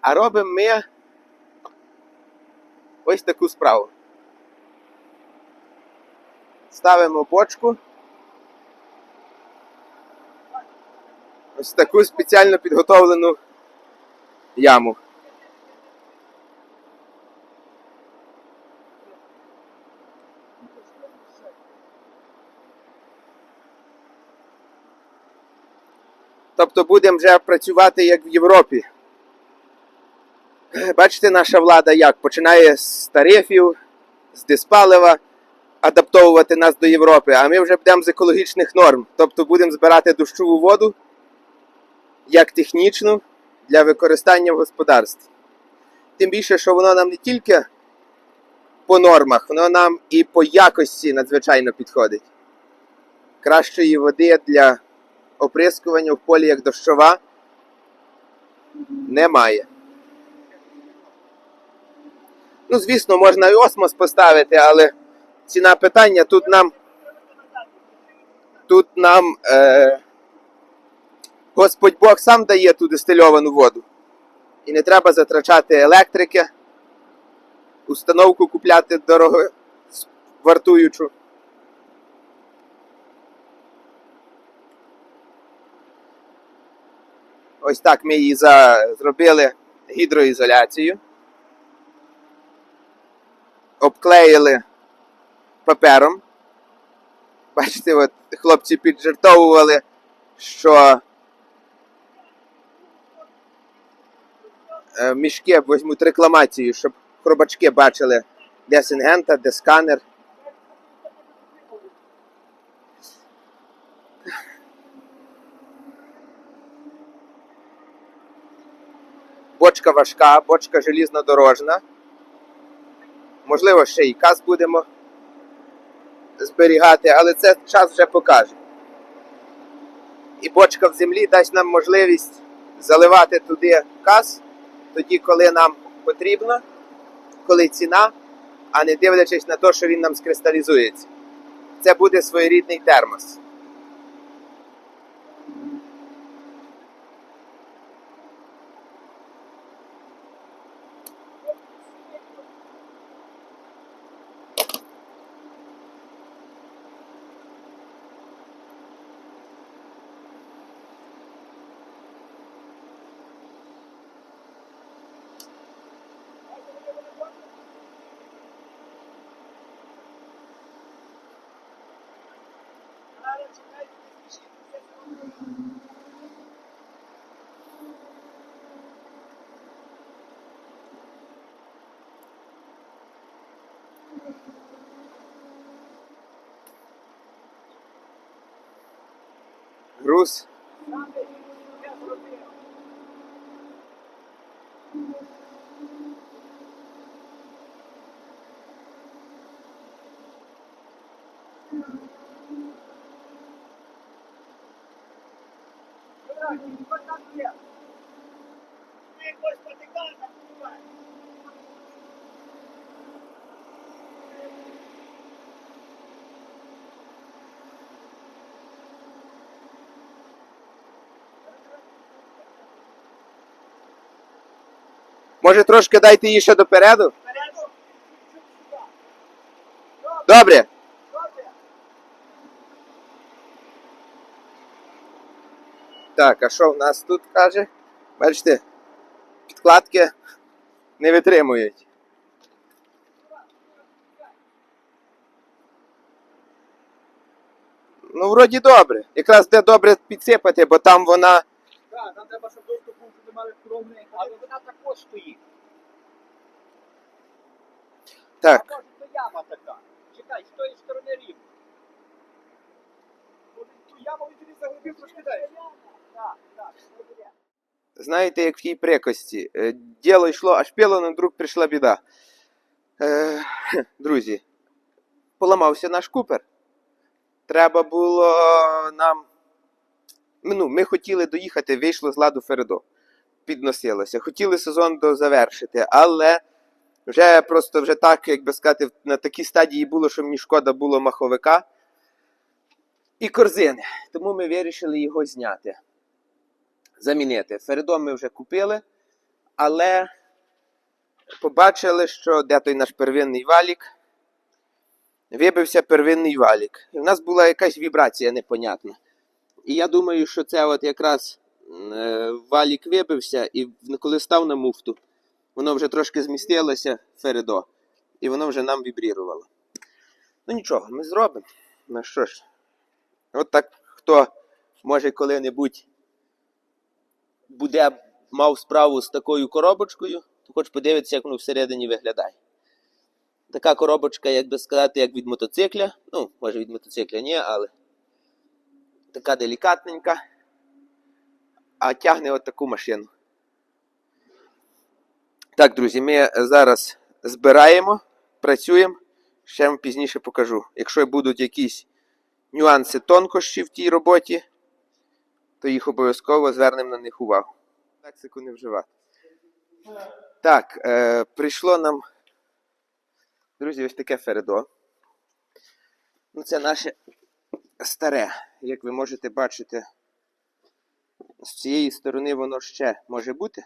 А робимо ми ось таку справу. Ставимо бочку. Ось таку спеціально підготовлену яму. Тобто будемо вже працювати як в Європі. Бачите, наша влада як починає з тарифів, з диспалива адаптовувати нас до Європи, а ми вже будемо з екологічних норм. Тобто будемо збирати дощову воду як технічну для використання в господарстві. Тим більше, що воно нам не тільки по нормах, воно нам і по якості надзвичайно підходить. Кращої води для оприскування в полі як дощова немає. Ну, звісно, можна і осмос поставити, але ціна питання тут нам. Тут нам е, Господь Бог сам дає ту дистильовану воду. І не треба затрачати електрики, установку купляти дорого вартуючу. Ось так ми її за... зробили гідроізоляцію. Обклеїли папером. Бачите, от хлопці піджартовували, що е, мішки візьмуть рекламацію, щоб хробачки бачили, де сингента, де сканер. Бочка важка, бочка желізнодорожна. Можливо, ще і каз будемо зберігати, але це час вже покаже. І бочка в землі дасть нам можливість заливати туди каз, тоді, коли нам потрібно, коли ціна, а не дивлячись на те, що він нам скристалізується. Це буде своєрідний термос. Груз. Може трошки дайте її ще допереду? Добре. Так, а що в нас тут каже? Бачите, підкладки не витримують. Ну, вроді добре. Якраз де добре підсипати, бо там вона. Так, нам треба, щоб доступ був, щоб мали скромний, але вона також стоїть. Так. А може, то яма така. Чекай, з тої сторони рівно. Може, ту яму він тобі заглибив трошки Знаєте, як в тій прикості. Е, Діло йшло, аж піло, на друг прийшла біда. Е, друзі, поламався наш купер. Треба було нам. Ну, ми хотіли доїхати, вийшло з ладу Фередо. Підносилося. Хотіли сезон дозавершити, але вже просто вже так, як би сказати, на такій стадії було, що мені шкода було маховика і корзини. Тому ми вирішили його зняти замінити. Феридом ми вже купили, але побачили, що де той наш первинний валік. Вибився первинний валік. І в нас була якась вібрація непонятна. І я думаю, що це от якраз е, валік вибився, і коли став на муфту, воно вже трошки змістилося фередо, і воно вже нам вібрірувало. Ну нічого, ми зробимо. Ну що ж, от так хто може коли-небудь буде мав справу з такою коробочкою, то хоч подивитися, як воно всередині виглядає. Така коробочка, як би сказати, як від мотоцикля. Ну, може від мотоцикля ні, але така делікатненька. А тягне от таку машину. Так, друзі, ми зараз збираємо, працюємо. Ще вам пізніше покажу. Якщо будуть якісь нюанси тонкощі в тій роботі, то їх обов'язково звернемо на них увагу. Лексику не вживати. Так, е, прийшло нам, друзі, ось таке фередо. Ну, це наше старе. Як ви можете бачити, з цієї сторони воно ще може бути.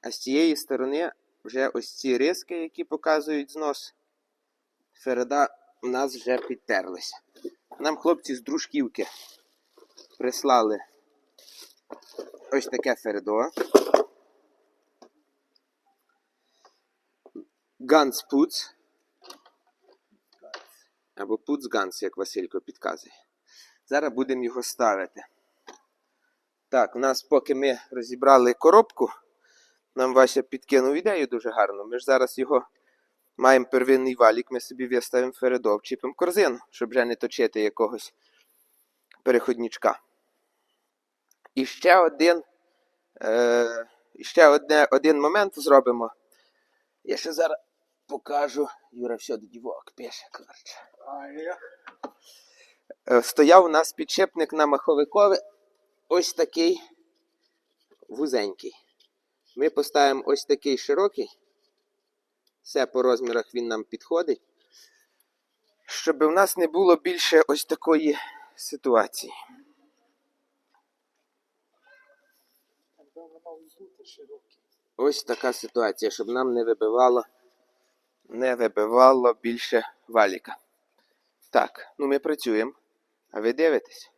А з цієї сторони вже ось ці риски, які показують знос Фереда, у нас вже підтерлися. Нам хлопці з дружківки прислали ось таке Фередо. Ганс Пуц. Або Пуц Ганс, як Василько підказує. Зараз будемо його ставити. Так, у нас поки ми розібрали коробку, нам Вася підкинув ідею дуже гарно. Ми ж зараз його маємо первинний валік, ми собі виставимо Фередо, вчіпимо корзину, щоб вже не точити якогось переходничка. І ще один, е, ще одне, один момент зробимо. Я ще зараз покажу. Юра все дівок пише, коротше. Е, Стояв у нас підшипник на маховикові ось такий вузенький. Ми поставимо ось такий широкий. Все по розмірах він нам підходить. Щоб у нас не було більше ось такої ситуації. Напевно, мав бути широкий. Ось така ситуація, щоб нам не вибивало, не вибивало більше валіка. Так, ну ми працюємо. А ви дивитесь?